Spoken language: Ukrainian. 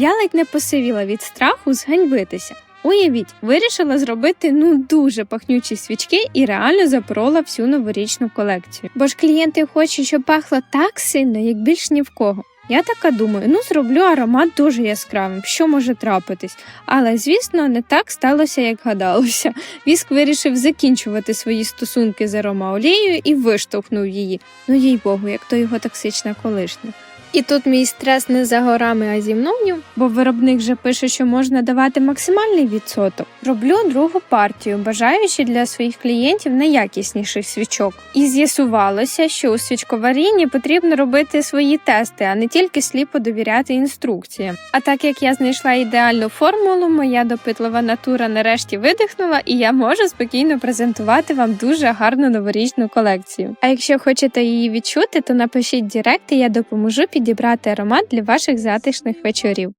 Я ледь не посивіла від страху зганьбитися. Уявіть, вирішила зробити ну дуже пахнючі свічки і реально запорола всю новорічну колекцію. Бо ж клієнти хочуть, щоб пахло так сильно, як більш ні в кого. Я така думаю, ну зроблю аромат дуже яскравим, що може трапитись. Але звісно, не так сталося, як гадалося. Віск вирішив закінчувати свої стосунки з аромаолією і виштовхнув її. Ну їй богу, як то його токсична колишня. І тут мій стрес не за горами, а зі мною, бо виробник вже пише, що можна давати максимальний відсоток. Роблю другу партію, бажаючи для своїх клієнтів найякісніших свічок. І з'ясувалося, що у свічковарінні потрібно робити свої тести, а не тільки сліпо довіряти інструкціям. А так як я знайшла ідеальну формулу, моя допитлива натура нарешті видихнула, і я можу спокійно презентувати вам дуже гарну новорічну колекцію. А якщо хочете її відчути, то напишіть Директ, і я допоможу підібрати аромат для ваших затишних вечорів.